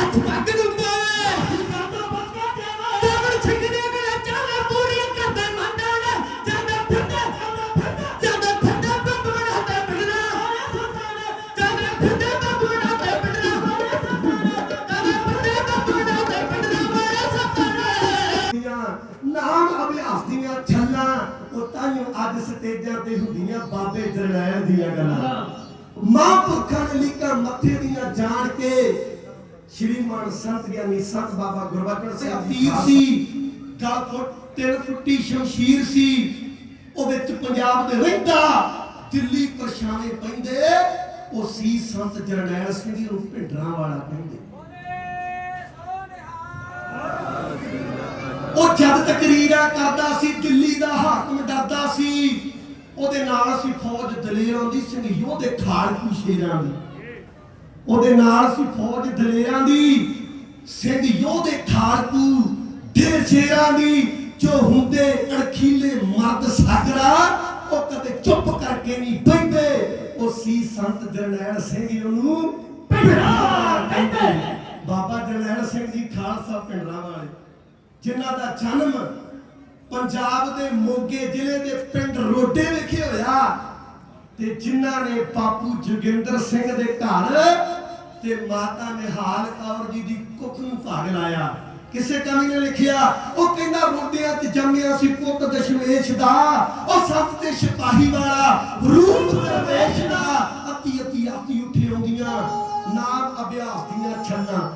ਹੱਥ ਪੱਗ ਨੂੰ ਪਾਵੇ ਦਾਵਰ ਛਿੰਗਦੇ ਗਲੇ ਚਾਲੇ ਪੂਰੀ ਕਰਦੇ ਮੰਡਾ ਨੇ ਜਾਂਦੇ ਫਿਰਦੇ ਜਾਂਦੇ ਫਿਰਦੇ ਬੰਬ ਬਣਾਉਂਦੇ ਪਿੰਡਣਾ ਜਾਂਦੇ ਫਿਰਦੇ ਬੰਬ ਬਣਾਉਂਦੇ ਪਿੰਡਣਾ ਜਾਂਦੇ ਫਿਰਦੇ ਬੰਬ ਬਣਾਉਂਦੇ ਪਿੰਡਣਾ ਮਾਰੇ ਸਤਾਨੇ ਦੀਆਂ ਨਾਮ ਅਭਿਆਸ ਦੀਆਂ ਛੱਲਾਂ ਉਹ ਤਾਈਓ ਅੱਜ ਸਟੇਜਾਂ ਤੇ ਹੁੰਦੀਆਂ ਬਾਬੇ ਜਰਨੈਲ ਦੀਆਂ ਗੱਲਾਂ। ਮਹਾਂਪੁਰਖਾਂ ਨੇ ਲਿਖਾ ਮੱਥੇ ਦੀਆਂ ਜਾਣ ਕੇ ਸ਼੍ਰੀਮਾਨ ਸੰਤ ਗਿਆਨੀ ਸੰਤ ਬਾਬਾ ਗੁਰਬਚਨ ਸਿੰਘ ਤੀਰ ਸੀ ਗਲ ਫੁੱਟ ਤਿੰਨ ਫੁੱਟੀ ਸ਼ਮਸ਼ੀਰ ਸੀ। ਉਹ ਵਿੱਚ ਪੰਜਾਬ ਦੇ ਰਹਿੰਦਾ ਦਿੱਲੀ ਪਰਛਾਵੇਂ ਪੈਂਦੇ। ਉਹ ਸੀ ਸੰਤ ਜਰਨੈਲ ਸਿੰਘ ਜੀ ਨੂੰ ਭਿੰਡਰਾਂ ਵਾਲਾ ਕਹਿੰਦੇ। ਉਹ ਜਦ ਤਕਰੀਰਾਂ ਕਰਦਾ ਸੀ ਦਿੱਲੀ ਦਾ ਹਾਕਮ ਡਰਦਾ ਸੀ। ਉਹਦੇ ਨਾਲ ਸੀ ਫੌਜ ਦਲੇਰਾਂ ਦੀ ਸਿੰਘ ਯੋਧੇ ਖਾਲਕੂ ਸ਼ੇਰਾਂ ਦੀ। ਉਹਦੇ ਨਾਲ ਸੀ ਫੌਜ ਦਲੇਰਾਂ ਦੀ, ਸਿੰਘ ਯੋਧੇ ਖਾਲਕੂ ਢੇਰ ਸ਼ੇਰਾਂ ਦੀ, ਜੋ ਹੁੰਦੇ ਅਣਖੀਲੇ ਮਰਦ ਸਾਗਰਾ, ਉਹ ਕਦੇ ਚੁੱਪ ਕਰਕੇ ਨਹੀਂ ਬੈਠੇ ਉਹ ਸੀ ਸੰਤ ਜਰਨੈਲ ਸਿੰਘ ਉਹਨੂੰ ਪਿੰਡਰਾ ਕਹਿੰਦੇ। ਬਾਬਾ ਜਰਨੈਲ ਸਿੰਘ ਜੀ ਖਾਲਸਾ ਪਿੰਡਰਾ ਵਾਲੇ, ਜਿਨ੍ਹਾਂ ਦਾ ਜਨਮ ਪੰਜਾਬ ਦੇ ਮੋਗੇ ਜ਼ਿਲ੍ਹੇ ਦੇ ਪਿੰਡ ਰੋਡੇ ਵਿਖੇ ਹੋਇਆ, ਤੇ ਜਿਨ੍ਹਾਂ ਨੇ ਬਾਪੂ ਜੋਗਿੰਦਰ ਸਿੰਘ ਦੇ ਘਰ ਤੇ ਮਾਤਾ ਨਿਹਾਲ ਕੌਰ ਜੀ ਦੀ ਕੁੱਖ ਨੂੰ ਭਾਗ ਲਾਇਆ। ਕਿਸੇ ਕਵੀ ਨੇ ਲਿਖਿਆ, ਉਹ ਕਹਿੰਦਾ ਰੋਡਿਆਂ ਤੇ ਜੰਮਿਆ ਸੀ ਪੁੱਤ ਦਸ਼ਮੇਸ਼ ਦਾ। ਉਹ ਸੱਤ ਤੇ ਸਿਪਾਹੀ ਵਾਲਾ, ਰੂਪ ਦਰਵੇਸ਼ ਦਾ। ਅਤੀ ਅਤੀ ਆਤੀ ਉੱਠੇ ਆਉਂਦੀਆਂ, ਨਾਮ ਅਭਿਆਸ ਦੀਆਂ ਛੱਲਾਂ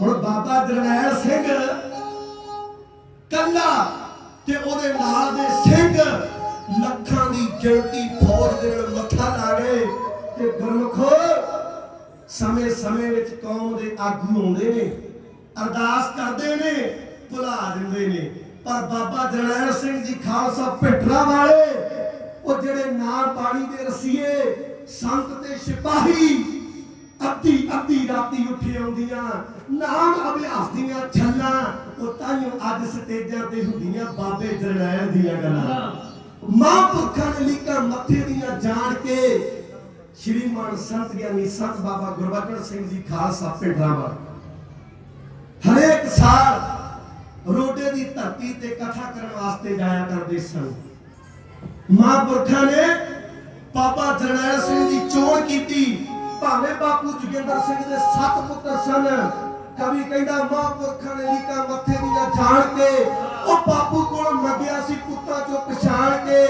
ਹੁਣ ਬਾਬਾ ਜਰਨੈਲ ਸਿੰਘ ਕੱਲਾ ਤੇ ਉਹਦੇ ਨਾਲ ਦੇ ਸਿੰਘ ਲੱਖਾਂ ਦੀ ਗਿਣਤੀ ਫੌਜ ਦੇ ਮੱਥਾ ਲਾ ਗਏ ਤੇ ਗੁਰਮਖੋ ਸਮੇਂ ਸਮੇਂ ਵਿੱਚ ਕੌਮ ਦੇ ਆਗੂ ਆਉਂਦੇ ਨੇ ਅਰਦਾਸ ਕਰਦੇ ਨੇ ਭੁਲਾ ਦਿੰਦੇ ਨੇ। ਪਰ ਬਾਬਾ ਜਰਨੈਲ ਸਿੰਘ ਜੀ ਖਾਲਸਾ ਭਿੱਟਰਾ ਵਾਲੇ ਉਹ ਜਿਹੜੇ ਨਾਂ ਪਾਣੀ ਦੇ ਰਸੀਏ ਸੰਤ ਤੇ ਸਿਪਾਹੀ ਅੱਧੀ ਅੱਧੀ ਰਾਤੀ ਉੱਠੇ ਆਉਂਦੀਆਂ ਨਾਮ ਅਭਿਆਸ ਦੀਆਂ ਛੱਲਾਂ ਉਹ ਤਾਈਓ ਅੱਜ ਸਟੇਜਾਂ ਤੇ ਹੁੰਦੀਆਂ ਬਾਬੇ ਜਰਨੈਲ ਦੀਆਂ ਗੱਲਾਂ। ਮਹਾਂਪੁਰਖਾਂ ਨੇ ਲਿਖਾ ਮੱਥੇ ਦੀਆਂ ਜਾਣ ਕੇ ਸ਼੍ਰੀਮਾਨ ਸੰਤ ਗਿਆਨੀ ਸੰਤ ਬਾਬਾ ਗੁਰਬਚਨ ਸਿੰਘ ਜੀ ਖਾਲਸਾ ਪਿੰਡਰਾਵਾ ਹਰੇਕ ਸਾਲ ਰੋਡੇ ਦੀ ਧਰਤੀ ਤੇ ਕਥਾ ਕਰਨ ਵਾਸਤੇ ਜਾਇਆ ਕਰਦੇ ਸਨ। ਮਹਾਂਪੁਰਖਾਂ ਨੇ ਬਾਬਾ ਜਰਨੈਲ ਸਿੰਘ ਦੀ ਚੋਣ ਕੀਤੀ। ਭਾਵੇਂ ਬਾਪੂ ਜੋਗਿੰਦਰ ਸਿੰਘ ਦੇ ਸੱਤ ਪੁੱਤਰ ਸਨ, ਕਵੀ ਕਹਿੰਦਾ ਮਹਾਂਪੁਰਖਾਂ ਨੇ ਲੀਕਾ ਮੱਥੇ ਦੀਆਂ ਜਾਣ ਕੇ, ਉਹ ਬਾਪੂ ਕੋਲ ਮੰਗਿਆ ਸੀ ਪੁੱਤਾਂ ਚੋਂ ਪਛਾਣ ਕੇ,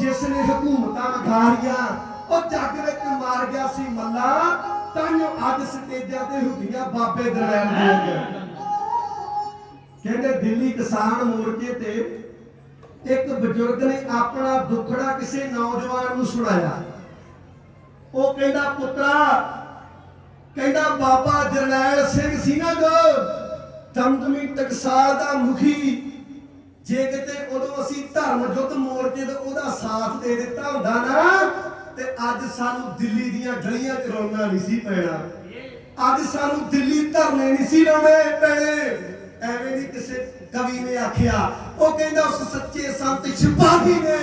ਜਿਸ ਨੇ ਹਕੂਮਤਾਂ ਵਿਗਾੜੀਆਂ ਉਹ ਜੱਗ ਵਿੱਚ ਮਾਰ ਗਿਆ ਸੀ ਮੱਲਾ, ਤਾਂ ਅੱਜ ਸਟੇਜਾਂ ਤੇ ਹੁੰਦੀਆਂ ਬਾਬੇ ਜਰਨੈਲ ਦੀਆਂ। ਕਹਿੰਦੇ ਦਿੱਲੀ ਕਿਸਾਨ ਮੋਰਚੇ ਤੇ ਇੱਕ ਬਜ਼ੁਰਗ ਨੇ ਆਪਣਾ ਦੁੱਖੜਾ ਕਿਸੇ ਨੌਜਵਾਨ ਨੂੰ ਸੁਣਾਇਆ। ਉਹ ਕਹਿੰਦਾ, ਪੁੱਤਰਾ, ਕਹਿੰਦਾ ਬਾਬਾ ਜਰਨੈਲ ਸਿੰਘ ਸੀ ਨਾ ਜੋ ਦਮਦਮੀ ਟਕਸਾਲ ਦਾ ਮੁਖੀ। ਜੇ ਕਿਤੇ ਉਦੋਂ ਅਸੀਂ ਧਰਮ ਯੁੱਧ ਮੋਰਚੇ ਦਾ ਉਹਦਾ ਸਾਥ ਦੇ ਦਿੱਤਾ ਹੁੰਦਾ ਨਾ ਤੇ ਅੱਜ ਸਾਨੂੰ ਦਿੱਲੀ ਦੀਆਂ ਗਲੀਆਂ ਚ ਰੋਣਾ ਨਹੀਂ ਸੀ ਪੈਣਾ। ਅੱਜ ਸਾਨੂੰ ਦਿੱਲੀ ਧਰਨੇ ਨਹੀਂ ਸੀ ਲਾਉਣੇ ਪੈਣੇ। ਐਵੇਂ ਨਹੀਂ ਕਿਸੇ ਕਵੀ ਨੇ ਆਖਿਆ। ਉਹ ਕਹਿੰਦਾ ਉਸ ਸੱਚੇ ਸੰਤ ਸਿਪਾਹੀ ਨੇ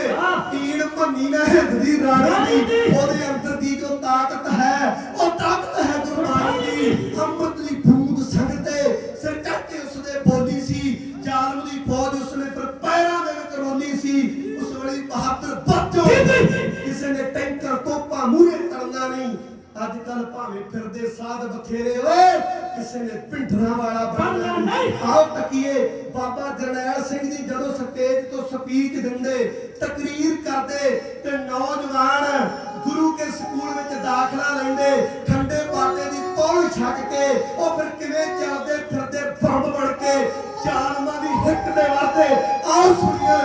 ਤੀਨ ਭੰਨੀ ਨਾ ਹਿੰਦ ਦੀ ਰਾਣੀ ਦੀ। ਉਹਦੇ ਅੰਦਰ ਦੀ ਜੋ ਤਾਕਤ ਹੈ, ਉਹ ਤਾਕਤ ਹੈ ਗੁਰਬਾਣੀ ਦੀ। ਅੰਮ੍ਰਿਤ ਦੀ ਬੂੰਦ ਸੰਗਤੇ, ਸਿਰ ਚੱਕ ਕੇ ਉਸਦੇ ਬੋਲੀ ਸੀ ਅੱਜ ਕੱਲ ਭਾਵੇਂ ਫਿਰਦੇ ਸਾਧ ਬਥੇਰੇ ਓਏ ਕਿਸੇ ਨੇ ਪਿੰਡਰਾਂ ਵਾਲਾ ਬਣਨਾ ਨਹੀਂ। ਆਓ ਤੱਕੀਏ ਬਾਬਾ ਜਰਨੈਲ ਸਿੰਘ ਜੀ ਜਦੋਂ ਸਟੇਜ ਤੋਂ ਸਪੀਚ ਦਿੰਦੇ ਤਕਰੀਰ ਕਰਦੇ ਤੇ ਨੌਜਵਾਨ ਗੁਰੂ ਕੇ ਸਕੂਲ ਵਿੱਚ ਦਾਖਲਾ ਲੈਂਦੇ ਖੰਡੇ ਬਾਟੇ ਦੀ ਪੌੜੀ ਛੱਕ ਕੇ ਉਹ ਫਿਰ ਕਿਵੇਂ ਚੱਲਦੇ ਫਿਰਦੇ ਬੰਬ ਬਣ ਕੇ ਚਾਲਮਾਂ ਦੀ ਹਿੱਕ ਦੇ ਵਾਸਤੇ ਆਓ ਸੁਣੀਏ